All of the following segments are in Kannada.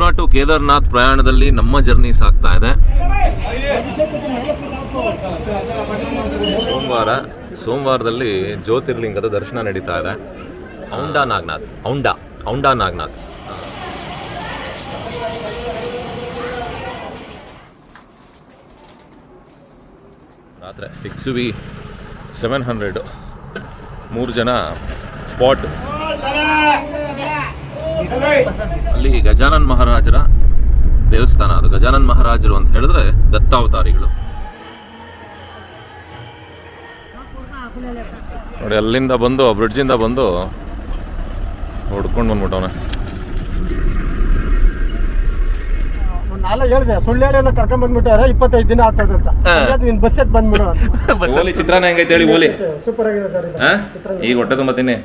ಕನಕ್ಪುರ ಟು ಕೇದಾರ್ನಾಥ್ ಪ್ರಯಾಣದಲ್ಲಿ ನಮ್ಮ ಜರ್ನಿ ಸಾಗ್ತಾ ಇದೆ. ಸೋಮವಾರ, ಸೋಮವಾರದಲ್ಲಿ ಜ್ಯೋತಿರ್ಲಿಂಗದ ದರ್ಶನ ನಡೀತಾ ಇದೆ. ಔಂಡಾ ನಾಗನಾಥ್, ಔಂಡಾ ಔಂಡಾ ನಾಗನಾಥ್. ರಾತ್ರಿ ಫಿಕ್ಸ್ ವಿ ಸೆವೆನ್ ಹಂಡ್ರೆಡು ಮೂರು ಜನ ಸ್ಪಾಟ್ ಅಲ್ಲಿ ಗಜಾನನ್ ಮಹಾರಾಜರ ದೇವಸ್ಥಾನ ಅದು. ಗಜಾನನ್ ಮಹಾರಾಜರು ಅಂತ ಹೇಳಿದ್ರೆ ದತ್ತಾವತಾರಿಗಳು. ನೋಡಿ ಅಲ್ಲಿಂದ ಬಂದು ಬ್ರಿಡ್ಜಿಂದ ಬಂದು ಹೊಡ್ಕೊಂಡು ಬಂದ್ಬಿಟ್ಟವನ. ಅಲ್ಲ ಹೇಳಿದೆ ಸುಳ್ಳು ಹೇಳಿ ಎಲ್ಲ ಕರ್ಕೊಂಡ್ ಬಂದ್ಬಿಟ್ಟಾರೆ ಇಪ್ಪತ್ತೈದು ದಿನ ಆಗ್ತದೆ ಅಂತ. ನೀನ್ ಬಸ್ ಬಸ್ಸಲ್ಲಿ ಬಂದ್ಬಿಡು ಓಲಿ ಚಿತ್ರಾನ್ನ ಹೆಂಗೈತೆ ಹೇಳಿ ಓಲಿ. ಸೂಪರ್ ಆಗಿದೆ ಸರ್? ಈಗ ಹೊಟ್ಟೆ ತುಂಬ ತಿನ್ನಿ.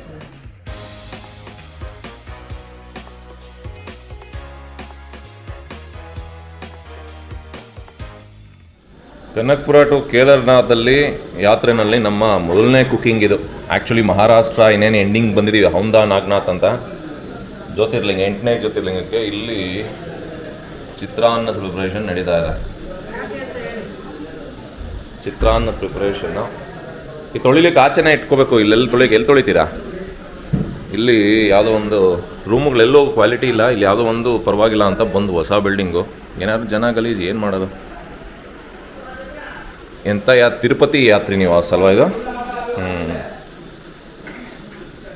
ಕನಕ್ಪುರ ಟು ಕೇದಾರ್ನಾಥಲ್ಲಿ ಯಾತ್ರೆನಲ್ಲಿ ನಮ್ಮ ಮೊದಲನೇ ಕುಕಿಂಗ್ ಇದು. ಆ್ಯಕ್ಚುಲಿ ಮಹಾರಾಷ್ಟ್ರ ಇನ್ನೇನು ಎಂಡಿಂಗ್ ಬಂದಿದ್ದೀವಿ ಹೌಂದಾ ನಾಗನಾಥ್ ಅಂತ. ಜ್ಯೋತಿರ್ಲಿಂಗ, ಎಂಟನೇ ಜ್ಯೋತಿರ್ಲಿಂಗಕ್ಕೆ ಇಲ್ಲಿ ಚಿತ್ರಾನ್ನ ಪ್ರಿಪ್ರೇಷನ್ ನಡೀತಾ ಇದೆ. ಚಿತ್ರಾನ್ನ ಪ್ರಿಪ್ರೇಷನ್ನು ಈ ತೊಳಿಲಿಕ್ಕೆ ಆಚೆನೇ ಇಟ್ಕೋಬೇಕು. ಇಲ್ಲೆಲ್ಲಿ ತೊಳಿಗೆ ಎಲ್ಲಿ ತೊಳಿತೀರಾ? ಇಲ್ಲಿ ಯಾವುದೋ ಒಂದು ರೂಮುಗಳೆಲ್ಲೋ ಕ್ವಾಲಿಟಿ ಇಲ್ಲ. ಇಲ್ಲಿ ಯಾವುದೋ ಒಂದು ಪರವಾಗಿಲ್ಲ ಅಂತ ಬಂದು ಹೊಸ ಬಿಲ್ಡಿಂಗು ಏನಾದ್ರು ಜನ ಗಲೀಜು, ಏನು ಮಾಡೋದು? ಎಂಥ ಯಾ ತಿರುಪತಿ ಯಾತ್ರಿ ನೀವು ಅಲ್ವಾ ಇದು ಹ್ಞೂ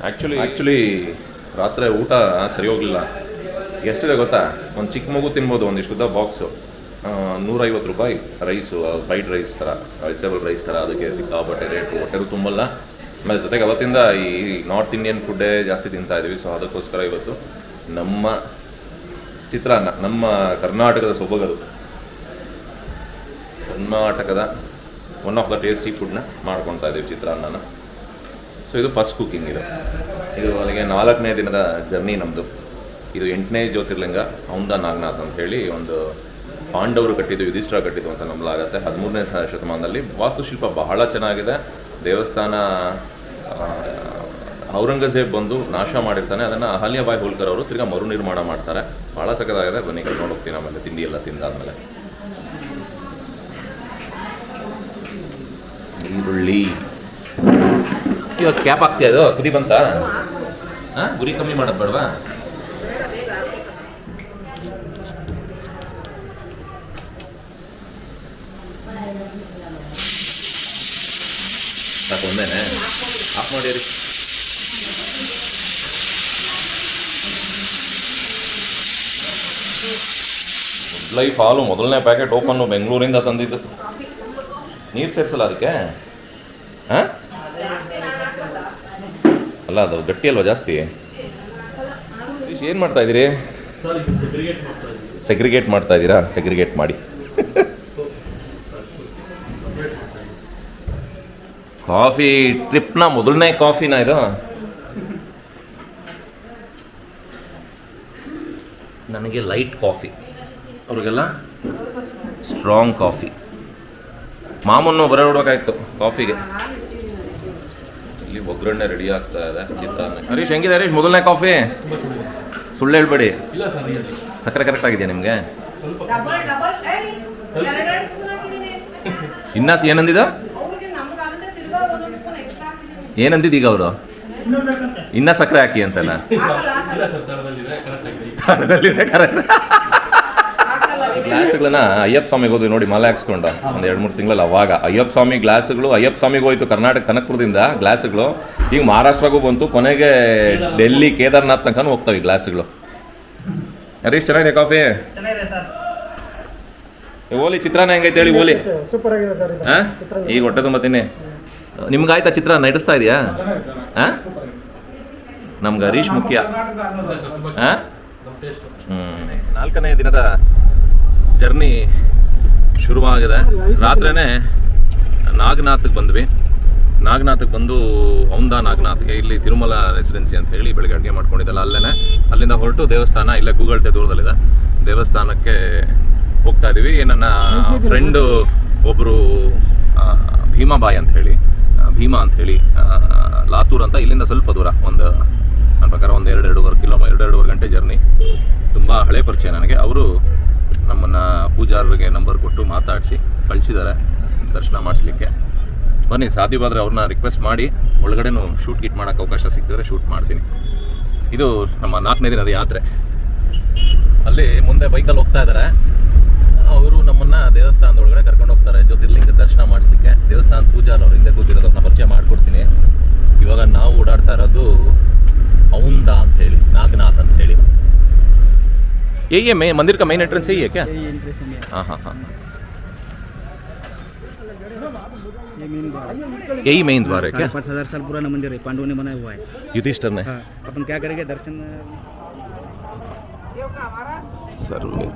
ಆ್ಯಕ್ಚುಲಿ ಆ್ಯಕ್ಚುಲಿ ರಾತ್ರಿ ಊಟ ಸರಿ ಹೋಗಲಿಲ್ಲ. ಎಷ್ಟಿದೆ ಗೊತ್ತಾ? ಒಂದು ಚಿಕ್ಕ ಮಗು ತಿನ್ಬೋದು ಒಂದಿಷ್ಟು ಉದ್ದ ಬಾಕ್ಸು ನೂರೈವತ್ತು ರೂಪಾಯಿ. ರೈಸು ಫ್ರೈಡ್ ರೈಸ್ ಥರ ವೆಜಿಟೇಬಲ್ ರೈಸ್ ಥರ ಅದಕ್ಕೆ ಸಿಕ್ಕಾಪಟ್ಟೆ ರೇಟು. ಹೊಟ್ಟೆಗೂ ತುಂಬಲ್ಲ. ಆಮೇಲೆ ಜೊತೆಗೆ ಅವತ್ತಿಂದ ಈ ನಾರ್ತ್ ಇಂಡಿಯನ್ ಫುಡ್ಡೇ ಜಾಸ್ತಿ ತಿಂತಾ ಇದ್ದೀವಿ ಸೊ ಅದಕ್ಕೋಸ್ಕರ ಇವತ್ತು ನಮ್ಮ ಚಿತ್ರಾನ್ನ ನಮ್ಮ ಕರ್ನಾಟಕದ ಸೊಬಗದು. ಕರ್ನಾಟಕದ ಒನ್ ಆಫ್ ದ ಟೇಸ್ಟಿ ಫುಡ್ನ ಮಾಡ್ಕೊತಾ ಇದ್ದೀವಿ ಚಿತ್ರಾನ್ನನ ಸೊ ಇದು ಫಸ್ಟ್ ಕುಕ್ಕಿಂಗ್ ಇದು. ಇದು ಅಲ್ಲಿಗೆ ನಾಲ್ಕನೇ ದಿನದ ಜರ್ನಿ ನಮ್ಮದು ಇದು ಎಂಟನೇ ಜ್ಯೋತಿರ್ಲಿಂಗ ಔಂದ ನಾಗನಾಥ್ ಅಂತ ಹೇಳಿ ಒಂದು ಪಾಂಡವರು ಕಟ್ಟಿದ್ದು, ಯುಧಿಷ್ಠರ ಕಟ್ಟಿದ್ದು ಅಂತ ನಂಬಲಾಗುತ್ತೆ ಹದಿಮೂರನೇ ಶತಮಾನದಲ್ಲಿ ವಾಸ್ತುಶಿಲ್ಪ ಬಹಳ ಚೆನ್ನಾಗಿದೆ. ದೇವಸ್ಥಾನ ಔರಂಗಜೇಬ್ ಬಂದು ನಾಶ ಮಾಡಿರ್ತಾನೆ. ಅದನ್ನು ಅಹಲ್ಯಾಬಾಯಿ ಹೋಲ್ಕರ್ ಅವರು ತಿರ್ಗಾ ಮರು ನಿರ್ಮಾಣ ಮಾಡ್ತಾರೆ. ಭಾಳ ಸಖತ್ತಾಗಿದೆ. ಬನ್ನಿ, ಕರ್ಕೊಂಡು ಹೋಗ್ತೀನಿ ಆಮೇಲೆ, ತಿಂಡಿ ಎಲ್ಲ ತಿಂದಾದ್ಮೇಲೆ. ಈರುಳ್ಳಿ. ಇವತ್ತು ಕ್ಯಾಪ್ ಆಗ್ತಿದೆ ಅದು? ಗುರಿ ಬಂತ? ಹಾಂ ಗುರಿ ಕಮ್ಮಿ ಮಾಡೋದು ಬೇಡವಾ? ಸಾಕು, ಒಂದೇನೆ. ಆಫ್ ಮಾಡಿರಿ ಲೈಫ್ ಹಾಲು ಮೊದಲನೇ ಪ್ಯಾಕೆಟ್ ಓಪನ್ ಬೆಂಗಳೂರಿಂದ ತಂದಿದ್ದು. ನೀರು ಸೇರಿಸಲ್ಲ ಅದಕ್ಕೆ? ಹಾಂ? ಅಲ್ಲ, ಅದು ಗಟ್ಟಿ ಅಲ್ವಾ ಜಾಸ್ತಿ? ಏನು ಮಾಡ್ತಾ ಇದ್ದೀರಿ? ಸೆಗ್ರಿಗೇಟ್ ಮಾಡ್ತಾ ಇದ್ದೀರಾ? ಸೆಗ್ರಿಗೇಟ್ ಮಾಡಿ. ಕಾಫಿ ಟ್ರಿಪ್ನ ಮೊದಲನೇ ಕಾಫಿನ ಇದು? ನನಗೆ ಲೈಟ್ ಕಾಫಿ. ಅವ್ರಿಗೆಲ್ಲ ಸ್ಟ್ರಾಂಗ್ ಕಾಫಿ. ಮಾಮೂನು ಬರೋಡ್ಬೇಕಾಯ್ತು ಕಾಫಿಗೆ. ಇಲ್ಲಿ ಒಗ್ಗರಣೆ ರೆಡಿ ಆಗ್ತಾ ಇದೆ. ಚಿತ್ರಾನ್ನ. ಹರೀಶ್ ಹೆಂಗಿದೆ ಹರೀಶ್? ಮೊದಲನೇ ಕಾಫಿ? ಸುಳ್ಳು ಹೇಳ್ಬೇಡಿ. ಸಕ್ಕರೆ ಕರೆಕ್ಟ್ ಆಗಿದೆಯಾ ನಿಮಗೆ? ಇನ್ನ ಏನಂದಿದ ಏನಂದಿದ್ದು? ಈಗ ಅವರು? ಇನ್ನ ಸಕ್ಕರೆ ಹಾಕಿ ಅಂತಲ್ಲ. ಕರೆಕ್ಟ್ ಗ್ಲಾಸ್ಗಳನ್ನ ಅಯ್ಯಪ್ಪ ಸ್ವಾಮಿಗೆ ಹೋದ್ವಿ ನೋಡಿ ಮಲೆ ಹಾಕ್ಸ್ಕೊಂಡ. ಒಂದು ಎರಡು ಮೂರು ತಿಂಗಳಲ್ಲಿ ಅವಾಗ. ಅಯ್ಯಪ್ಪ ಸ್ವಾಮಿ ಗ್ಲಾಸ್ಗಳು ಅಯ್ಯಪ್ಪ ಸ್ವಾಮಿಗೆ ಹೋಯ್ತು ಕರ್ನಾಟಕ ಕನಕಪುರದಿಂದ ಗ್ಲಾಸ್ಗಳು. ಈಗ ಮಹಾರಾಷ್ಟ್ರಗೂ ಬಂತು ಕೊನೆಗೆ ಡೆಲ್ಲಿ ಕೇದಾರ್ನಾಥ್ ತನಕ ಹೋಗ್ತಾವೆ ಈ ಗ್ಲಾಸ್ಗಳು. ಹರೀಶ್ ಚೆನ್ನಾಗಿದೆ ಕಾಫಿ? ಚೆನ್ನಾಗಿದೆ ಸರ್. ಏ, ಓಲಿ ಚಿತ್ರಾನ್ನ ಹೆಂಗೈತೆ ಹೇಳಿ ಓಲಿ. ಸೂಪರ್ ಆಗಿದೆ ಸರ್ ಇದು. ಹಾ? ಈಗ ಹೊಟ್ಟೆ ತುಂಬ ತಿನ್ನಿ. ನಿಮ್ಗೆ ಆಯ್ತಾ ಚಿತ್ರ ನಡೆಸ್ತಾ ಇದೆಯಾ? ಹಾಂ? ನಮ್ಗೆ ಹರೀಶ್ ಮುಖ್ಯ. ಹಾಂ? ಹ್ಮ್. ನಾಲ್ಕನೇ ದಿನದ ಜರ್ನಿ ಶುರುವಾಗಿದೆ. ರಾತ್ರಿನೇ ನಾಗನಾಥಕ್ಕೆ ಬಂದ್ವಿ. ನಾಗನಾಥಕ್ಕೆ ಬಂದು ಔಂದಾ ನಾಗನಾಥ್ಗೆ, ಇಲ್ಲಿ ತಿರುಮಲ ರೆಸಿಡೆನ್ಸಿ ಅಂತ ಹೇಳಿ ಬೆಳಗ್ಗೆ ಅಡುಗೆ ಮಾಡ್ಕೊಂಡಿದ್ದಲ್ಲ ಅಲ್ಲೇ ಅಲ್ಲಿಂದ ಹೊರಟು ದೇವಸ್ಥಾನ, ಇಲ್ಲೇ ಗೂಗಲ್ತೆ ದೂರದಲ್ಲಿದೆ. ದೇವಸ್ಥಾನಕ್ಕೆ ಹೋಗ್ತಾ ಇದ್ದೀವಿ. ನನ್ನ ಫ್ರೆಂಡು ಒಬ್ಬರು ಭೀಮಾಬಾಯಿ ಅಂತ ಹೇಳಿ ಭೀಮಾ ಅಂತ ಹೇಳಿ ಲಾತೂರ್ ಅಂತ ಇಲ್ಲಿಂದ ಸ್ವಲ್ಪ ದೂರ. ಒಂದು, ನನ್ನ ಪ್ರಕಾರ ಒಂದು ಎರಡು ಎರಡೂವರೆ ಕಿಲೋ ಎರಡು ಎರಡೂವರೆ ಗಂಟೆ ಜರ್ನಿ. ತುಂಬ ಹಳೆ ಪರಿಚಯ ನನಗೆ. ಅವರು ನಮ್ಮನ್ನು ಪೂಜಾರರಿಗೆ ನಂಬರ್ ಕೊಟ್ಟು ಮಾತಾಡಿಸಿ ಕಳಿಸಿದ್ದಾರೆ ದರ್ಶನ ಮಾಡಿಸ್ಲಿಕ್ಕೆ. ಬನ್ನಿ, ಸಾಧ್ಯವಾದರೆ ಅವ್ರನ್ನ ರಿಕ್ವೆಸ್ಟ್ ಮಾಡಿ, ಒಳಗಡೆನೂ ಶೂಟ್ ಗಿಟ್ ಮಾಡೋಕ್ಕೆ ಅವಕಾಶ ಸಿಕ್ಕಿದ್ರೆ ಶೂಟ್ ಮಾಡ್ತೀನಿ. ಇದು ನಮ್ಮ ನಾಲ್ಕನೇ ದಿನದ ಯಾತ್ರೆ. ಅಲ್ಲಿ ಮುಂದೆ ಬೈಕಲ್ಲಿ ಹೋಗ್ತಾ ಇದ್ದಾರೆ ಅವರು ನಮ್ಮನ್ನು ದೇವಸ್ಥಾನದ ಒಳಗಡೆ ಕರ್ಕೊಂಡು ಹೋಗ್ತಾರೆ ಜ್ಯೋತಿರ್ಲಿಂಗ ದರ್ಶನ ಮಾಡಿಸ್ಲಿಕ್ಕೆ. ದೇವಸ್ಥಾನದ ಪೂಜಾರ ಅವ್ರ ಹಿಂದೆ ಕೂತಿರೋದನ್ನ ಪರಿಚಯ ಮಾಡಿಕೊಡ್ತೀನಿ. ಇವಾಗ ನಾವು ಓಡಾಡ್ತಾ ಇರೋದು ಔಂದ ಅಂತ. यही है मेन मंदिर का मेन एंट्रेंस यही है क्या? हाँ। हाँ हाँ यही मेन द्वार है क्या? पाँच हज़ार साल पुराना मंदिर है पांडवों ने बनाया हुआ है। युधिष्ठर ने। हाँ अपन क्या करेंगे दर्शन सर्वे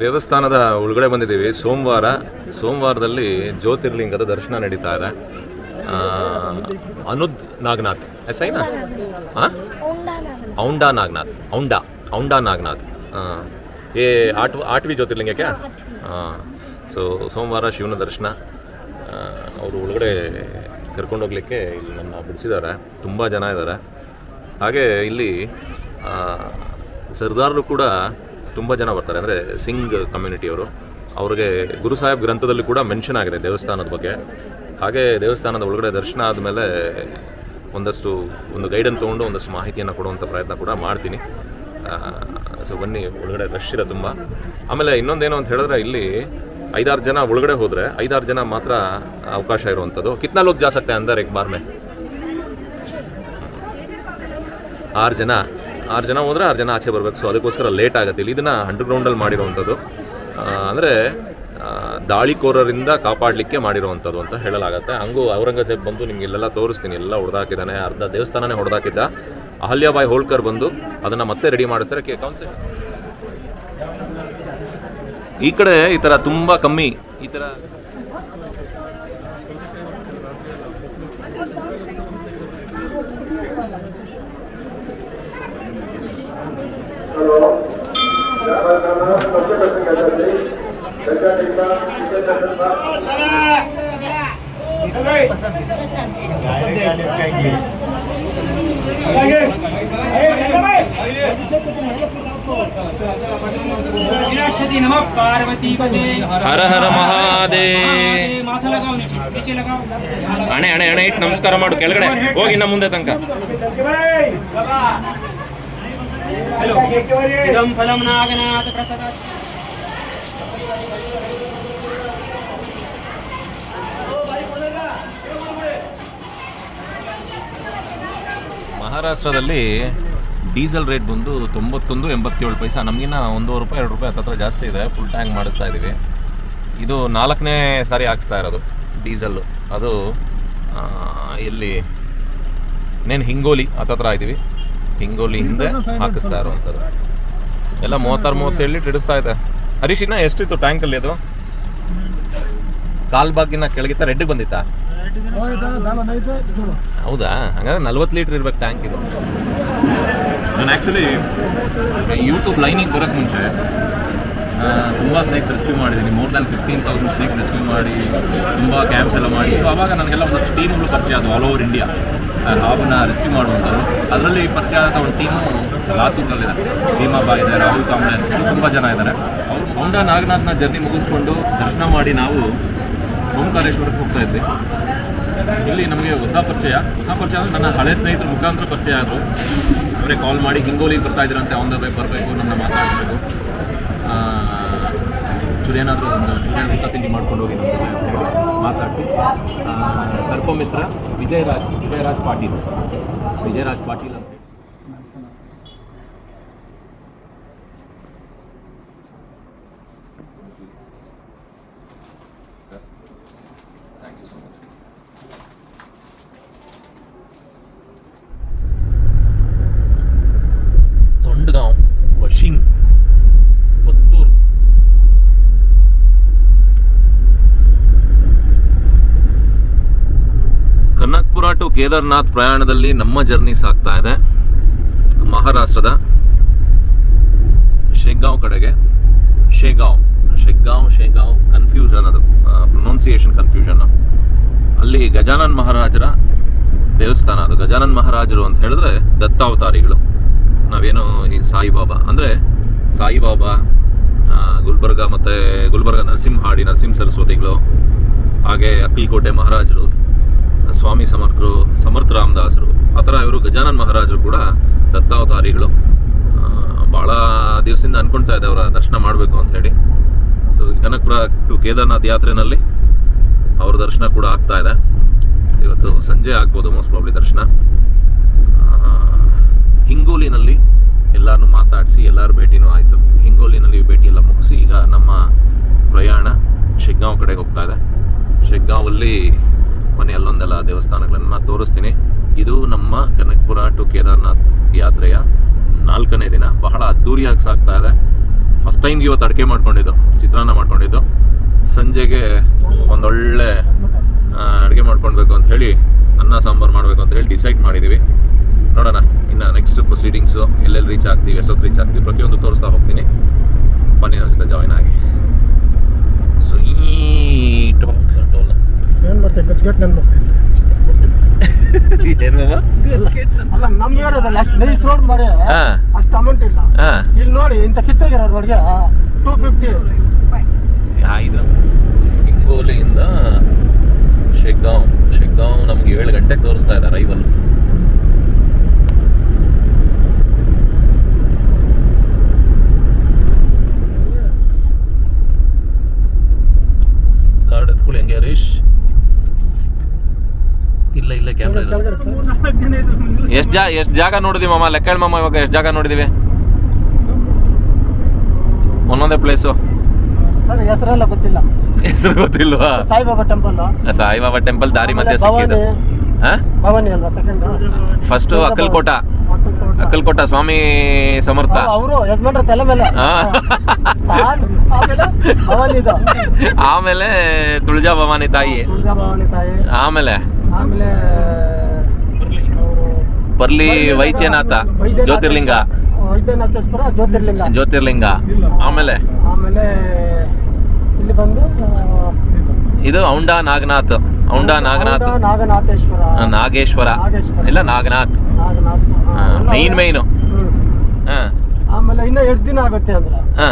ದೇವಸ್ಥಾನದ ಒಳಗಡೆ ಬಂದಿದ್ದೀವಿ. ಸೋಮವಾರ, ಸೋಮವಾರದಲ್ಲಿ ಜ್ಯೋತಿರ್ಲಿಂಗದ ದರ್ಶನ ನಡೀತಾ ಇದೆ. ಅನುದ್ ನಾಗನಾಥ್. ಸೈನಾ ಹಾಂ ಔಂಡಾ ನಾಗನಾಥ್. ಔಂಡಾ ಔಂಡಾ ನಾಗನಾಥ್. ಹಾಂ ಏ ಆಟ್ ಆಟ್ವಿ ಜ್ಯೋತಿರ್ಲಿಂಗಕ್ಕೆ? ಹಾಂ ಸೊ, ಸೋಮವಾರ ಶಿವನ ದರ್ಶನ. ಅವರು ಒಳಗಡೆ ಕರ್ಕೊಂಡೋಗ್ಲಿಕ್ಕೆ ಇಲ್ಲಿ ನನ್ನ ಬಿಡಿಸಿದ್ದಾರೆ. ತುಂಬ ಜನ ಇದ್ದಾರೆ. ಹಾಗೆ ಇಲ್ಲಿ ಸರ್ದಾರರು ಕೂಡ ತುಂಬ ಜನ ಬರ್ತಾರೆ. ಅಂದರೆ ಸಿಂಗ್ ಕಮ್ಯುನಿಟಿಯವರು ಅವ್ರಿಗೆ ಗುರು ಸಾಹೇಬ್ ಗ್ರಂಥದಲ್ಲಿ ಕೂಡ ಮೆನ್ಷನ್ ಆಗಿದೆ ದೇವಸ್ಥಾನದ ಬಗ್ಗೆ. ಹಾಗೆ ದೇವಸ್ಥಾನದ ಒಳಗಡೆ ದರ್ಶನ ಆದಮೇಲೆ ಒಂದಷ್ಟು, ಒಂದು ಗೈಡನ್ನು ತೊಗೊಂಡು ಒಂದಷ್ಟು ಮಾಹಿತಿಯನ್ನು ಕೊಡುವಂಥ ಪ್ರಯತ್ನ ಕೂಡ ಮಾಡ್ತೀನಿ. ಸೊ ಬನ್ನಿ, ಒಳಗಡೆ ರಶ್ ಇದೆ ತುಂಬ. ಆಮೇಲೆ ಇನ್ನೊಂದೇನು ಅಂತ ಹೇಳಿದ್ರೆ ಇಲ್ಲಿ ಐದಾರು ಜನ ಒಳಗಡೆ ಹೋದರೆ, ಐದಾರು ಜನ ಮಾತ್ರ ಅವಕಾಶ ಇರುವಂಥದ್ದು ಕಿತ್ನಾ ಲೋಕ್ ಜಾ ಸಕ್ತೆ ಅಂದರ್ ಆರು ಜನ ಆರು ಜನ ಹೋದ್ರೆ ಆರು ಜನ ಆಚೆ ಬರಬೇಕು. ಸೊ ಅದಕ್ಕೋಸ್ಕರ ಲೇಟ್ ಆಗುತ್ತೆ ಇಲ್ಲಿ ಇದನ್ನು ಅಂಡರ್ಗ್ರೌಂಡಲ್ಲಿ ಮಾಡಿರುವಂಥದ್ದು. ಅಂದರೆ ದಾಳಿಕೋರರಿಂದ ಕಾಪಾಡಲಿಕ್ಕೆ ಮಾಡಿರುವಂಥದ್ದು ಅಂತ ಹೇಳಲಾಗುತ್ತೆ. ಹಂಗೂ ಔರಂಗಜೇಬ್ ಬಂದು ನಿಮ್ಗೆ ಇಲ್ಲೆಲ್ಲ ತೋರಿಸ್ತೀನಿ. ಎಲ್ಲ ಹೊಡೆದಾಕಿದ್ದಾನೆ. ಅರ್ಧ ದೇವಸ್ಥಾನನೇ ಹೊಡೆದಾಕಿದ್ದ. ಅಹಲ್ಯಾಬಾಯಿ ಹೋಳ್ಕರ್ ಬಂದು ಅದನ್ನು ಮತ್ತೆ ರೆಡಿ ಮಾಡಿಸ್ತಾರೆ. ಕೆ ಕೌನ್ಸಿಲ್ ಈ ಕಡೆ ಈ ಥರ ತುಂಬ ಕಮ್ಮಿ, ಈ ಥರ नमः पार्वती पते ಹರ ಹರ ಮಹಾದೇವ್ माथा लगाओ नीचे नीचे लगाओ यहाँ लगाओ। ಅಣೆ ಅಣೆ ಅಣೆ ಇಟ್ಟು ನಮಸ್ಕಾರ ಮಾಡು ಕೆಳಗಡೆ ಹೋಗಿ ಇನ್ನ ಮುಂದೆ ತನಕ हेलो इदं फलं नागनाथ प्रसाद ಮಹಾರಾಷ್ಟ್ರದಲ್ಲಿ ಡೀಸೆಲ್ ರೇಟ್ ಬಂದು ತೊಂಬತ್ತೊಂದು, ಎಂಬತ್ತೇಳು ಪೈಸಾ. ನಮಗಿನ್ನ ಒಂದೂವರೆ ರೂಪಾಯಿ, ಎರಡು ರೂಪಾಯಿ ಹತ್ತತ್ರ ಜಾಸ್ತಿ ಇದೆ. ಫುಲ್ ಟ್ಯಾಂಕ್ ಮಾಡಿಸ್ತಾ ಇದ್ದೀವಿ. ಇದು ನಾಲ್ಕನೇ ಸಾರಿ ಹಾಕ್ಸ್ತಾ ಇರೋದು ಡೀಸೆಲ್ಲು. ಅದು ಇಲ್ಲಿ ನೇನು ಹಿಂಗೋಲಿ ಹತ್ತತ್ರ ಇದ್ದೀವಿ. ಹಿಂಗೋಲಿ ಹಿಂದೆ ಹಾಕಿಸ್ತಾ ಇರುವಂಥದ್ದು. ಎಲ್ಲ ಮೂವತ್ತಾರು, ಮೂವತ್ತೇಳು ಲೀಟ್ರ್ ಇಡಿಸ್ತಾ ಇದೆ. ಹರೀಶ್, ಇನ್ನ ಎಷ್ಟಿತ್ತು ಟ್ಯಾಂಕಲ್ಲಿ ಅದು? ಕಾಲ್ ಬಾಗಿನ ಕೆಳಗಿತ್ತ ರೆಡ್ಗೆ ಬಂದಿತ್ತಾ? ಹೌದಾ? ಹಂಗಾದ್ರೆ ನಲ್ವತ್ತು ಲೀಟ್ರ್ ಇರ್ಬೇಕು ಟ್ಯಾಂಕ್ ಇದು. ನಾನು ಆ್ಯಕ್ಚುಲಿ ಯೂಟ್ಯೂಬ್ ಲೈನಿಗೆ ಬರೋಕ್ಕೆ ಮುಂಚೆ ತುಂಬ ಸ್ನೇಕ್ಸ್ ರೆಸ್ಕ್ಯೂ ಮಾಡಿದ್ದೀನಿ. More than fifteen thousand snake rescue ಮಾಡಿ, ತುಂಬ ಕ್ಯಾಂಪ್ಸ್ ಎಲ್ಲ ಮಾಡಿ. ಸೊ ಆವಾಗ ನನಗೆಲ್ಲ ಒಂದಷ್ಟು ಟೀಮ್ಗಳು ಪರಿಚಯ ಅದು ಆಲ್ ಓವರ್ ಇಂಡಿಯಾ ಹಾವನ್ನ ರೆಸ್ಕ್ಯೂ ಮಾಡುವಂಥದ್ದು ಅದರಲ್ಲಿ ಪರಿಚಯ ಆದಂಥ ಒಂದು ಟೀಮು ಲಾತೂರ್ನಲ್ಲಿದೆ. ಭೀಮಾಬಾ ಇದೆ ರಾಹುಲ್ ಕಾಂಬ್ಳೆ ಅಂತ ಹೇಳಿ ತುಂಬ ಜನ ಇದ್ದಾರೆ. ಅವರು ಹೊಂಡ ನಾಗನಾಥ್ನ ಜರ್ನಿ ಮುಗಿಸ್ಕೊಂಡು ದರ್ಶನ ಮಾಡಿ ನಾವು ಓಂಕಾರೇಶ್ವರಕ್ಕೆ ಹೋಗ್ತಾ ಇದ್ವಿ. ಇಲ್ಲಿ ನಮಗೆ ಹೊಸ ಪರಿಚಯ. ಹೊಸ ಪರಿಚಯ ಅಂದರೆ ನನ್ನ ಹಳೆ ಸ್ನೇಹಿತರ ಮುಖಾಂತರ ಪರಿಚಯ ಆದರು. ಅವರೇ ಕಾಲ್ ಮಾಡಿ ಹಿಂಗೋಲಿಗೆ ಬರ್ತಾ ಇದ್ರಂತೆ ಆನ್ ದ ವೇ ಬರಬೇಕು ನನ್ನ ಮಾತಾಡಬೇಕು ಚೂರೇನಾದರೂ ಒಂದು ಚೂರು ಏನಾದ್ರು ಊಟ ತಿಂಡಿ ಮಾಡ್ಕೊಂಡು ಹೋಗಿ ನಮ್ಮ ಜೊತೆ ಮಾತಾಡಿಸಿ. ಸರ್ಪಮಿತ್ರ ವಿಜಯರಾಜ್ ವಿಜಯರಾಜ್ ಪಾಟೀಲ್. ವಿಜಯರಾಜ್ ಪಾಟೀಲ್ ಅಂತ thank you so much Tondgaon ವಶಿಂಗ್ ಪತ್ತೂರ್ ಕನಕ್ಪುರ ಟು ಕೇದಾರ್ನಾಥ್ ಪ್ರಯಾಣದಲ್ಲಿ ನಮ್ಮ ಜರ್ನಿ ಸಾಗ್ತಾ ಇದೆ. ಮಹಾರಾಷ್ಟ್ರದ ಶೇಗಾಂವ್ ಕಡೆಗೆ. ಶೇಗಾಂವ್ ಶೆಗ್ಗಾಂವ್ ಶೇಗಾಂವ್ ಕನ್ಫ್ಯೂಷನ್ ಅದು. ಪ್ರೊನೌನ್ಸಿಯೇಷನ್ ಕನ್ಫ್ಯೂಷನ್ ಅಲ್ಲಿ ಗಜಾನನ್ ಮಹಾರಾಜರ ದೇವಸ್ಥಾನ ಅದು. ಗಜಾನನ್ ಮಹಾರಾಜರು ಅಂತ ಹೇಳಿದ್ರೆ ದತ್ತಾವತಾರಿಗಳು. ನಾವೇನು ಈ ಸಾಯಿಬಾಬಾ ಅಂದರೆ ಸಾಯಿಬಾಬಾ ಗುಲ್ಬರ್ಗ ಮತ್ತು ಗುಲ್ಬರ್ಗ ನರಸಿಂಹಾಡಿ ನರಸಿಂಹ ಸರಸ್ವತಿಗಳು, ಹಾಗೆ ಅಕ್ಕಲ್ಕೋಟೆ ಮಹಾರಾಜರು ಸ್ವಾಮಿ ಸಮರ್ಥರು, ಸಮರ್ಥ ರಾಮದಾಸರು, ಆ ಥರ ಇವರು ಗಜಾನನ್ ಮಹಾರಾಜರು ಕೂಡ ದತ್ತಾವತಾರಿಗಳು. ಭಾಳ ದಿವಸದಿಂದ ಅನ್ಕೊಳ್ತಾ ಇದ್ದೆ ಅವರ ದರ್ಶನ ಮಾಡಬೇಕು ಅಂತ ಹೇಳಿ. ಸೊ ಕನಕಪುರ ಟು ಕೇದಾರ್ನಾಥ್ ಯಾತ್ರೆನಲ್ಲಿ ಅವ್ರ ದರ್ಶನ ಕೂಡ ಆಗ್ತಾ ಇದೆ. ಇವತ್ತು ಸಂಜೆ ಆಗ್ಬೋದು ಮೋಸ್ಟ್ ಪ್ರಾಬ್ಲಿ ದರ್ಶನ. ಹಿಂಗೋಲಿನಲ್ಲಿ ಎಲ್ಲರನ್ನೂ ಮಾತಾಡಿಸಿ, ಎಲ್ಲರ ಭೇಟಿನೂ ಆಯಿತು. ಹಿಂಗೋಲಿನಲ್ಲಿ ಭೇಟಿ ಎಲ್ಲ ಮುಗಿಸಿ ಈಗ ನಮ್ಮ ಪ್ರಯಾಣ ಶೆಗ್ಗಾಂವ್ ಕಡೆಗೆ ಹೋಗ್ತಾ ಇದೆ. ಶೆಗ್ಗಾಂವಲ್ಲಿ ಮನೆ ಅಲ್ಲೊಂದೆಲ್ಲ ದೇವಸ್ಥಾನಗಳನ್ನು ತೋರಿಸ್ತೀನಿ. ಇದು ನಮ್ಮ ಕನಕಪುರ ಟು ಕೇದಾರ್ನಾಥ್ ಯಾತ್ರೆಯ ನಾಲ್ಕನೇ ದಿನ. ಬಹಳ ಅದ್ದೂರಿಯಾಗಿ ಸಾಗ್ತಾ ಇದೆ. ಫಸ್ಟ್ ಟೈಮ್ ಇವತ್ತು ಅಡುಗೆ ಮಾಡ್ಕೊಂಡಿದ್ದು, ಚಿತ್ರಾನ್ನ ಮಾಡ್ಕೊಂಡಿದ್ದು. ಸಂಜೆಗೆ ಒಂದೊಳ್ಳೆ ಅಡುಗೆ ಮಾಡ್ಕೊಳ್ಬೇಕು ಅಂತ ಹೇಳಿ, ಅನ್ನ, ಸಾಂಬಾರು ಮಾಡಬೇಕು ಅಂತ ಹೇಳಿ ಡಿಸೈಡ್ ಮಾಡಿದ್ದೀವಿ ನೋಡೋಣ, ಇನ್ನು ನೆಕ್ಸ್ಟ್ ಪ್ರೊಸೀಡಿಂಗ್ಸು ಎಲ್ಲೆಲ್ಲಿ ರೀಚ್ ಆಗ್ತೀವಿ, ಎಷ್ಟೊತ್ತು ರೀಚ್ ಆಗ್ತೀವಿ, ಪ್ರತಿಯೊಂದು ತೋರಿಸ್ತಾ ಹೋಗ್ತೀನಿ. ಬನ್ನಿ ನನ್ನ ಜಾಯ್ನ್ ಆಗಿ. ಸ್ವೀಟ್ ಏನ್ ಗಟ್ಗಟ್ ನನ್ ಮಕ್ಳು ಏನು ಅಲ್ಲ ನಮ್ಮ ಏರಿಯಾದಲ್ಲಿ ಅಷ್ಟು ನೈಸ್ ರೋಡ್ ಮಾಡಿ ಹಾಂ. ಅಷ್ಟು ಅಮೌಂಟ್ ಇಲ್ಲ. ಹಾಂ. ಇಲ್ಲಿ ನೋಡಿ ಇಂಥ ಕಿತ್ತೋಗಿರೋ ರೋಡ್ಗೆ ಟೂ ಫಿಫ್ಟಿ ಹಿಂಗೋಲಿಯಿಂದ ಶೆಗ್ಗಾಂವ್. ಶೆಗ್ಗಾಂವ್ ನಮ್ಗೆ ಏಳು ಗಂಟೆಗೆ ತೋರಿಸ್ತಾ ಇದೆ ರೈವಲ್ ಕಾರ್ಡ್ ಎತ್ಕೊಳ್ಳಿ ಹಂಗೆ ಹರೀಶ್. ಇಲ್ಲ ಇಲ್ಲ ಕ್ಯಾಮ್ರಾ ಎಷ್ಟು ಜಾ ಎಷ್ಟು ಜಾಗ ನೋಡಿದ್ವಿ ಮಾಮ? ಲೆಕ್ಕ ಹೇಳಿ ಮಾಮ ಇವಾಗ ಎಷ್ಟು ಜಾಗ ನೋಡಿದೀವಿ? ಒಂದೊಂದೇ ಪ್ಲೇಸು ಸರ್ ಹೆಸರೆಲ್ಲ ಗೊತ್ತಿಲ್ಲ. ಹೆಸರು ಗೊತ್ತಿಲ್ವಾ? ಸಾಯಿಬಾಬಾ ಟೆಂಪಲ್ ಸಾಯಿಬಾಬಾ ಟೆಂಪಲ್ ದಾರಿ ಮಧ್ಯೆ ಸಿಕ್ಕಿದ್ದು. ಹಾ ಭವಾನಿ ಅಲ್ವಾ ಸೆಕೆಂಡ್ ಫಸ್ಟ್ ಅಕ್ಕಲ್ಕೋಟ ಅಕ್ಕಲ್ಕೋಟ ಸ್ವಾಮಿ ಸಮರ್ಥ. ಅವರು ಯಜಮಾನ್ರ ತಲೆ ಮೇಲೆ. ಆಮೇಲೆ ತುಳಜಾ ಭವಾನಿ ತಾಯಿ. ಆಮೇಲೆ ಆಮೇಲೆ ಪರ್ಲಿ ವೈದ್ಯನಾಥ ಜ್ಯೋತಿರ್ಲಿಂಗ. ವೈದ್ಯನಾಥೇಶ್ವರ ಜ್ಯೋತಿರ್ಲಿಂಗ. ಜ್ಯೋತಿರ್ಲಿಂಗ. ಆಮೇಲೆ? ಆಮೇಲೆ ಇಲ್ಲಿ ಬಂದು ಇದು ಔಂಡಾ ನಾಗನಾಥ್. ಔಂಡಾ ನಾಗನಾಥ್. ನಾಗನಾಥೇಶ್ವರ. ನಾಗೇಶ್ವರ. ಇಲ್ಲ ನಾಗನಾಥ್. ನಾಗನಾಥ್. ಮೈನ್ ಮೈನು. ಆಮೇಲೆ ಇನ್ನ ಎಷ್ಟು ದಿನ ಆಗುತ್ತೆ ಅಂದ್ರೆ? ಹಾ.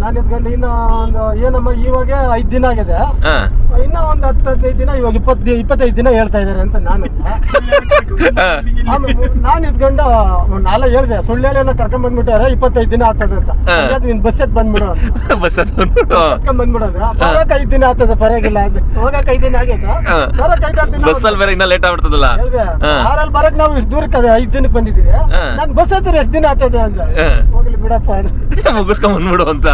ನಾನು ಎತ್ಕೊಂಡು ಇನ್ನ ಒಂದು ಏನಮ್ಮ ಇವಾಗ ಐದ್ ದಿನ ಆಗಿದೆ. ಹಾ. ಇನ್ನ ಒಂದ್ ಹತ್ತು ಹದಿನೈದು ದಿನ ಇವಾಗ ಇಪ್ಪತ್ತು ಇಪ್ಪತ್ತೈದು ದಿನ ಹೇಳ್ತಾ ಇದಾರೆ ಅಂತ ನಾನು. ಆಮೇಲೆ ನಾನು ಇದ್ಕೊಂಡು ನಾಳೆ ಹೇಳ್ದೆ ಸುಳ್ಳು ಕರ್ಕೊಂಡ್ ಬಂದ್ಬಿಟ್ಟಾರೆ ಇಪ್ಪತ್ತೈದು ದಿನ ಆಗ್ತದೆ ಅಂತ. ಹಾ. ಹಾಗಾದ್ರೆ ನೀನ್ ಬಸ್ ಬಂದ್ಬಿಡು ಅಂತ. ಬಸ್ ಕರ್ಕೊಂಡ್ ಬಂದ್ಬಿಡೋದ್ರ? ಬರಕ್ ಐದ್ ದಿನ ಆಗ್ತದೆ ಪರವಾಗಿಲ್ಲ ಅಂತ. ಹೋಗಕ್ ಐದ್ ದಿನ ಆಗೈತೆ ಹಾ. ಬರಕ್ ಐದಾರು ದಿನ ಬಸ್ಸಲ್ಲಿ ಬೇರೆ ಇನ್ನ ಲೇಟ್ ಆಗ್ಬಿಡ್ತದಲ್ಲ. ಹೇಳ್ದೆ ಹಾ. ಆರಲ್ಲಿ ಬರಕ್ ನಾವು ಇಷ್ಟು ದೂರಕ್ಕೆ ಅದೇ ಐದ್ ದಿನಕ್ಕೆ ಬಂದಿದ್ದೀವಿ. ಹಾ. ನಾನು ಬಸ್ ಹತ್ತಿರ ಎಷ್ಟು ದಿನ ಆಗ್ತದೆ ಅಂತ. ಹಾ. ಬಿಡಪ್ಪ ಅಂತ.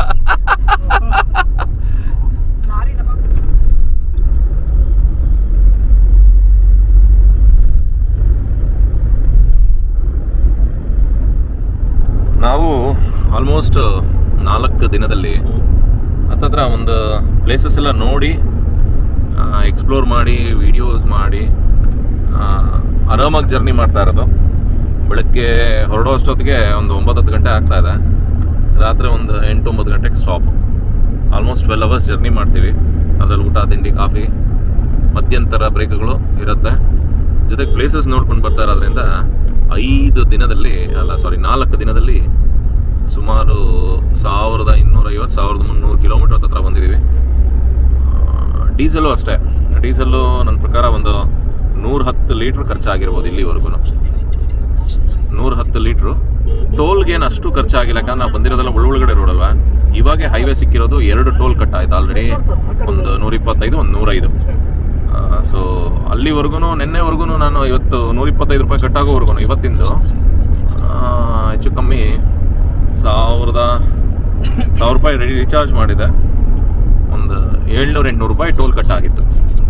ನಾವು ಆಲ್ಮೋಸ್ಟ್ ನಾಲ್ಕು ದಿನದಲ್ಲಿ ಹತ್ತತ್ರ ಒಂದು ಪ್ಲೇಸಸ್ ಎಲ್ಲ ನೋಡಿ ಎಕ್ಸ್ಪ್ಲೋರ್ ಮಾಡಿ ವಿಡಿಯೋಸ್ ಮಾಡಿ ಆರಾಮಾಗಿ ಜರ್ನಿ ಮಾಡ್ತಾ ಇರೋದು ಬೆಳಗ್ಗೆ ಹೊರಡೋ ಅಷ್ಟೊತ್ತಿಗೆ ಒಂದು ಒಂಬತ್ತು ಹತ್ತು ಗಂಟೆ ಆಗ್ತಾ ಇದೆ. ರಾತ್ರಿ ಒಂದು ಎಂಟು ಒಂಬತ್ತು ಗಂಟೆಗೆ stop almost twelve hours journey ಮಾಡ್ತೀವಿ. ಅದರಲ್ಲಿ ಊಟ, ತಿಂಡಿ, ಕಾಫಿ, ಮಧ್ಯಂತರ ಬ್ರೇಕ್ಗಳು ಇರುತ್ತೆ. ಜೊತೆಗೆ ಪ್ಲೇಸಸ್ ನೋಡ್ಕೊಂಡು ಬರ್ತಾ ಇರೋದ್ರಿಂದ ಐದು ದಿನದಲ್ಲಿ ಅಲ್ಲ ಸಾರಿ ನಾಲ್ಕು ದಿನದಲ್ಲಿ ಸುಮಾರು ಸಾವಿರದ ಇನ್ನೂರೈವತ್ತು ಸಾವಿರದ ಮುನ್ನೂರು ಕಿಲೋಮೀಟರ್ ಹತ್ರ ಬಂದಿದ್ದೀವಿ. ಡೀಸೆಲ್ಲು ಅಷ್ಟೇ. ಡೀಸೆಲ್ಲು ನನ್ನ ಪ್ರಕಾರ ಒಂದು ನೂರ ಹತ್ತು ಲೀಟ್ರ್ ಖರ್ಚಾಗಿರ್ಬೋದು ಇಲ್ಲಿವರೆಗೂ. ನೂರ ಹತ್ತು ಲೀಟ್ರು. ಟೋಲ್ಗೇನು ಅಷ್ಟು ಖರ್ಚಾಗಿಲ್ಲ. ಯಾಕಂದ್ರೆ ನಾವು ಬಂದಿರೋದೆಲ್ಲ ಒಳಗಡೆ ರೋಡ್ ಅಲ್ವಾ? ಇವಾಗೆ ಹೈವೇ ಸಿಕ್ಕಿರೋದು ಎರಡು ಟೋಲ್ ಕಟ್ ಆಯ್ತು ಆಲ್ರೆಡಿ ಒಂದು ನೂರ ಇಪ್ಪತ್ತೈದು ಒಂದು ನೂರೈದು. ಸೊ ಅಲ್ಲಿವರೆಗೂ ನಿನ್ನೆವರೆಗೂ ನಾನು ಇವತ್ತು ನೂರ ಇಪ್ಪತ್ತೈದು ರೂಪಾಯಿ ಕಟ್ಟಾಗೋವರೆಗೂ ಇವತ್ತಿಂದು. ಹೆಚ್ಚು ಕಮ್ಮಿ ಸಾವಿರದ, ಸಾವಿರ ರೂಪಾಯಿ ರೆಡಿ ರೀಚಾರ್ಜ್ ಮಾಡಿದೆ. ಒಂದು ಏಳ್ನೂರ, ಎಂಟುನೂರು ರೂಪಾಯಿ ಟೋಲ್ ಕಟ್ ಆಗಿತ್ತು ಹಾಂ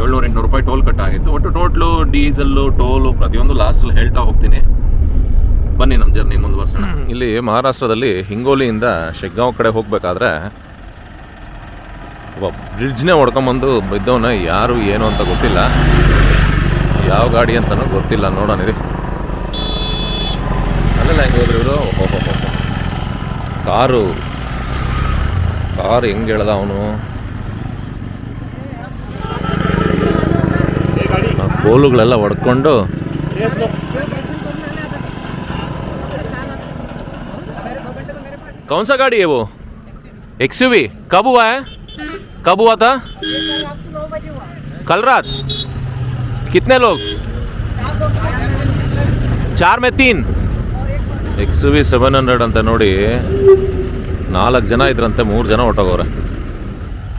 ಏಳ್ನೂರ ಎಂಟುನೂರು ರೂಪಾಯಿ ಟೋಲ್ ಕಟ್ ಆಗಿತ್ತು ಒಟ್ಟು ಟೋಟ್ಲು ಡೀಸೆಲ್ಲು, ಟೋಲು ಪ್ರತಿಯೊಂದು ಲಾಸ್ಟಲ್ಲಿ ಹೇಳ್ತಾ ಹೋಗ್ತೀನಿ. ಬನ್ನಿ ನಮ್ಮ ಜರ್ನಿ ಮುಂದುವರ್ಸೋಣ. ಇಲ್ಲಿ ಮಹಾರಾಷ್ಟ್ರದಲ್ಲಿ ಹಿಂಗೋಲಿಯಿಂದ ಶೆಗ್ಗಾಂವ್ ಕಡೆ ಹೋಗಬೇಕಾದ್ರೆ ಒಬ್ಬ ಬ್ರಿಡ್ಜ್ನೇ ಹೊಡ್ಕೊಂಬಂದು ಬಿದ್ದವನ ಯಾರು, ಏನು ಅಂತ ಗೊತ್ತಿಲ್ಲ. ಯಾವ ಗಾಡಿ ಅಂತನೂ ಗೊತ್ತಿಲ್ಲ, ನೋಡೋಣ ರೀ ಅಲ್ಲೆಲ್ಲ ಹೆಂಗೆ ಹೋದ್ರಿ ಇವರು? ಕಾರು. ಕಾರು ಹೆಂಗೆ ಹೇಳ್ದ ಅವನು? ಕೋಲುಗಳೆಲ್ಲ ಹೊಡ್ಕೊಂಡು कौन सा गाड़ी है वो एक्सयूवी कब हुआ है कब हुआ था कल रात कितने लोग चार में तीन ಎಕ್ಸ್ ವಿ ಸೆವೆನ್ ಹಂಡ್ರೆಡ್ ಅಂತ ನೋಡಿ ನಾಲ್ಕು ಜನ ಇದ್ರಂತೆ ಮೂರು ಜನ ಹೊಟ್ಟೋಗವ್ರೆ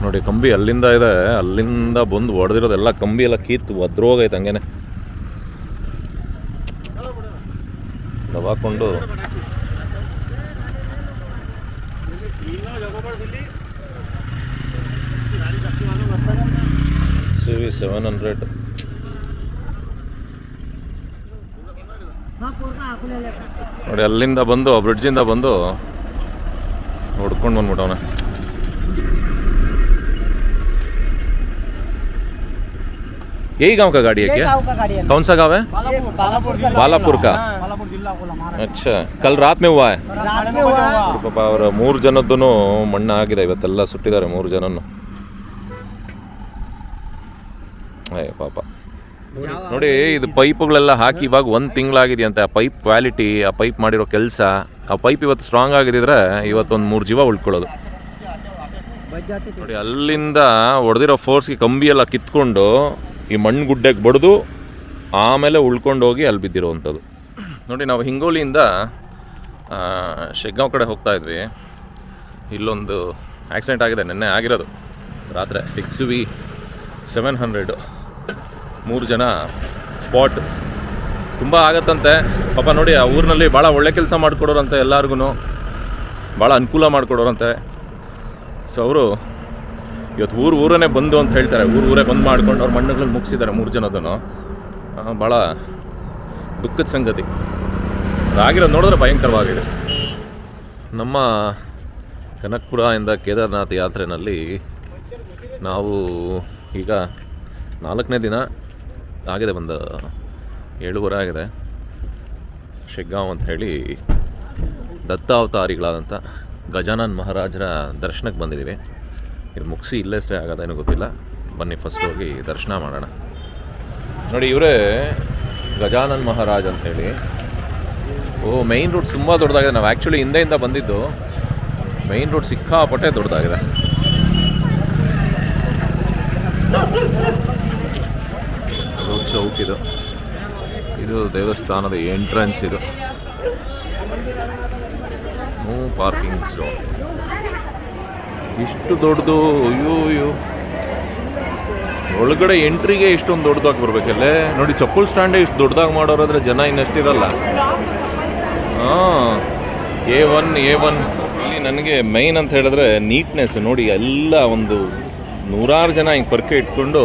ನೋಡಿ, ಕಂಬಿ ಅಲ್ಲಿಂದ ಇದೆ. ಅಲ್ಲಿಂದ ಬಂದು ಹೊಡೆದಿರೋದೆಲ್ಲ ಕಂಬಿ ಎಲ್ಲ ಕೀತ್ತು ಒದ್ರೋಗೈತೆ ಹಂಗೇನೆ. ಹಾಕೊಂಡು ಸಿ ವಿ ಸೆವೆನ್ ಹಂಡ್ರೆಡ್ ನೋಡಿ, ಅಲ್ಲಿಂದ ಬಂದು ಬ್ರಿಡ್ಜಿಂದ ಬಂದು ಹೊಡ್ಕೊಂಡು ಬಂದ್ಬಿಟ್ಟವನ. यही गांव का गाड़ी है क्या का गाड़ी है कौन सा गांव है बालापुर बालापुर का बालापुर जिला बोला महाराज अच्छा कल रात में हुआ है रात में हुआ ಅವ್ರು ಪಾಪ ಅವರ ಮೂರು ಜನದ್ದು ಮಣ್ಣು ಆಗಿದೆ ಇವತ್ತೆಲ್ಲ ಸುಟ್ಟಿದ್ದಾರೆ ಮೂರು ಜನನು ಏ ಪಾಪ ನೋಡಿ ಇದು ಪೈಪ್ಗಳೆಲ್ಲ ಹಾಕಿ ಇವಾಗ ಒಂದು ತಿಂಗಳಾಗಿದೆಯಂತೆ ಆ ಪೈಪ್ ಕ್ವಾಲಿಟಿ ಆ ಪೈಪ್ ಮಾಡಿರೋ ಕೆಲಸ ಆ ಪೈಪ್ ಇವತ್ತು ಸ್ಟ್ರಾಂಗ್ ಆಗಿದ್ರೆ ಇವತ್ತೊಂದು ಮೂರು ಜೀವ ಉಳ್ಕೊಳ್ಳೋದು ನೋಡಿ ಅಲ್ಲಿಂದ ಹೊಡೆದಿರೋ ಫೋರ್ಸ್ಗೆ ಕಂಬಿ ಎಲ್ಲ ಕಿತ್ಕೊಂಡು ಈ ಮಣ್ಣು ಗುಡ್ಡೆಗೆ ಬಡಿದು ಆಮೇಲೆ ಉಳ್ಕೊಂಡು ಹೋಗಿ ಅಲ್ಲಿ ಬಿದ್ದಿರುವಂಥದ್ದು ನೋಡಿ, ನಾವು ಹಿಂಗೋಲಿಯಿಂದ ಶೆಗ್ಗಾಂವ್ ಕಡೆ ಹೋಗ್ತಾ ಇದ್ವಿ. ಇಲ್ಲೊಂದು ಆಕ್ಸಿಡೆಂಟ್ ಆಗಿದೆ, ನಿನ್ನೆ ಆಗಿರೋದು. ರಾತ್ರಿ ಎಕ್ಸ್ ವಿ ಸೆವೆನ್ ಹಂಡ್ರೆಡು ಮೂರು ಜನ ಸ್ಪಾಟ್ ತುಂಬ ಆಗತ್ತಂತೆ. ಪಾಪ ನೋಡಿ, ಆ ಊರಿನಲ್ಲಿ ಭಾಳ ಒಳ್ಳೆ ಕೆಲಸ ಮಾಡಿಕೊಡೋರಂತೆ ಎಲ್ಲರಿಗೂ ಭಾಳ ಅನುಕೂಲ ಮಾಡಿಕೊಡೋರಂತೆ. ಸೊ ಅವರು ಇವತ್ತು ಊರು ಊರನ್ನೇ ಬಂದು ಅಂತ ಹೇಳ್ತಾರೆ. ಊರು ಊರೇ ಬಂದು ಮಾಡ್ಕೊಂಡು ಅವ್ರ ಮಣ್ಣುಗಳಲ್ಲಿ ಮುಗಿಸಿದ್ದಾರೆ ಮೂರು ಜನದನ್ನು ಭಾಳ ದುಃಖದ ಸಂಗತಿ. ಆಗಿರೋದು ನೋಡಿದ್ರೆ ಭಯಂಕರವಾಗಿದೆ. ನಮ್ಮ ಕನಕ್ಪುರ ಇಂದ ಕೇದಾರ್ನಾಥ್ ಯಾತ್ರೆಯಲ್ಲಿ ನಾವು ಈಗ ನಾಲ್ಕನೇ ದಿನ ಆಗಿದೆ, ಒಂದು ಏಳುವರೆ ಆಗಿದೆ. ಶೆಗ್ಗಾಂವ್ ಅಂತ ಹೇಳಿ ದತ್ತಾವತಾರಿಗಳಾದಂಥ ಗಜಾನನ್ ಮಹಾರಾಜರ ದರ್ಶನಕ್ಕೆ ಬಂದಿದ್ದೀವಿ. ಇದು ಮುಗಿಸಿ ಇಲ್ಲೇ ಸ್ಟೇ ಆಗೋದೇನೋ ಗೊತ್ತಿಲ್ಲ. ಬನ್ನಿ ಫಸ್ಟ್ ಹೋಗಿ ದರ್ಶನ ಮಾಡೋಣ. ನೋಡಿ, ಇವರೇ ಗಜಾನನ್ ಮಹಾರಾಜ್ ಅಂತ ಹೇಳಿ. ಓ ಮೈನ್ ರೋಡ್ ತುಂಬ ದೊಡ್ಡದಾಗಿದೆ. ನಾವು ಆ್ಯಕ್ಚುಲಿ ಹಿಂದೆಯಿಂದ ಬಂದಿದ್ದು ಮೈನ್ ರೋಡ್ ಸಿಕ್ಕಾಪಟ್ಟೆ ದೊಡ್ಡದಾಗಿದೆ. ಚೌಕ್ ಇದು. ಇದು ದೇವಸ್ಥಾನದ ಎಂಟ್ರೆನ್ಸ್ ಇದು. ನೋ ಪಾರ್ಕಿಂಗ್ ಝೋನ್ ಇಷ್ಟು ದೊಡ್ಡದು, ಅಯ್ಯೋ ಅಯ್ಯೋ. ಒಳಗಡೆ ಎಂಟ್ರಿಗೆ ಇಷ್ಟೊಂದು ದೊಡ್ಡದಾಗಿ ಬರ್ಬೇಕಲ್ಲೇ ನೋಡಿ, ಚಪ್ಪಲ್ ಸ್ಟ್ಯಾಂಡೇ ಇಷ್ಟು ದೊಡ್ಡದಾಗಿ ಮಾಡೋರಾದ್ರೆ ಜನ ಇನ್ನಷ್ಟಿರಲ್ಲ. ಹಾಂ. A one A one. ಇಲ್ಲಿ ನನಗೆ ಮೈನ್ ಅಂತ ಹೇಳಿದ್ರೆ ನೀಟ್ನೆಸ್ ನೋಡಿ, ಎಲ್ಲ ಒಂದು ನೂರಾರು ಜನ ಹಿಂಗೆ ಪರ್ಕೆ ಇಟ್ಕೊಂಡು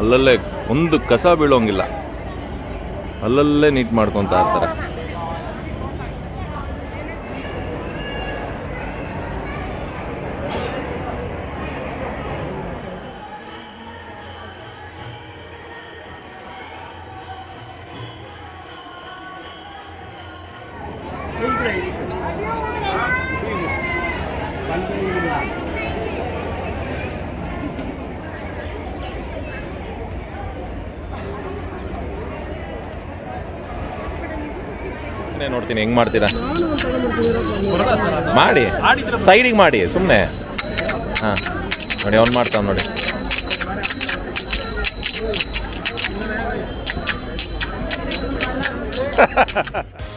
ಅಲ್ಲಲ್ಲೇ ಒಂದು ಕಸ ಬೀಳೋಂಗಿಲ್ಲ. ಅಲ್ಲಲ್ಲೇ ನೀಟ್ ಮಾಡ್ಕೊತಾ ಇರ್ತಾರೆ. ನೋಡ್ತೀನಿ ಹೆಂಗೆ ಮಾಡ್ತೀರಾ? ಮಾಡಿ. ಸೈಡಿಗೆ ಮಾಡಿ ಸುಮ್ಮನೆ ಹಾಂ. ನೋಡಿ ಅವ್ನು ಮಾಡ್ತಾವ ನೋಡಿ.